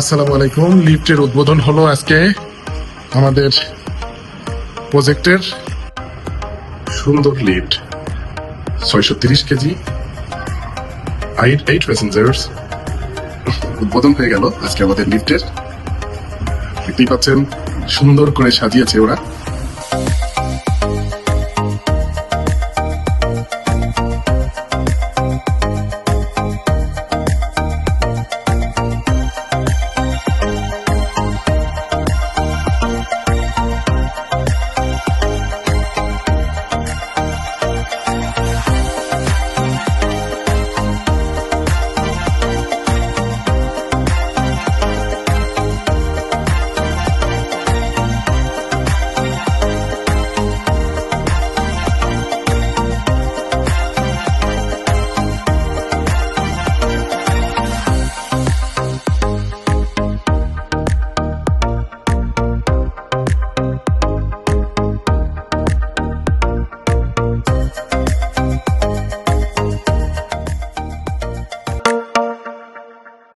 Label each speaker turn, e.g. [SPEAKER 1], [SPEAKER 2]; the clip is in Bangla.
[SPEAKER 1] আসসালামু আলাইকুম। লিফটের উদ্বোধন হলো আজকে আমাদের প্রজেক্টের সুন্দর লিফট। ছয়শো তিরিশ কেজি এইট এইট প্যাসেঞ্জার্স উদ্বোধন হয়ে গেল আজকে আমাদের লিফটের। দেখতেই পাচ্ছেন, সুন্দর করে সাজিয়েছে ওরা।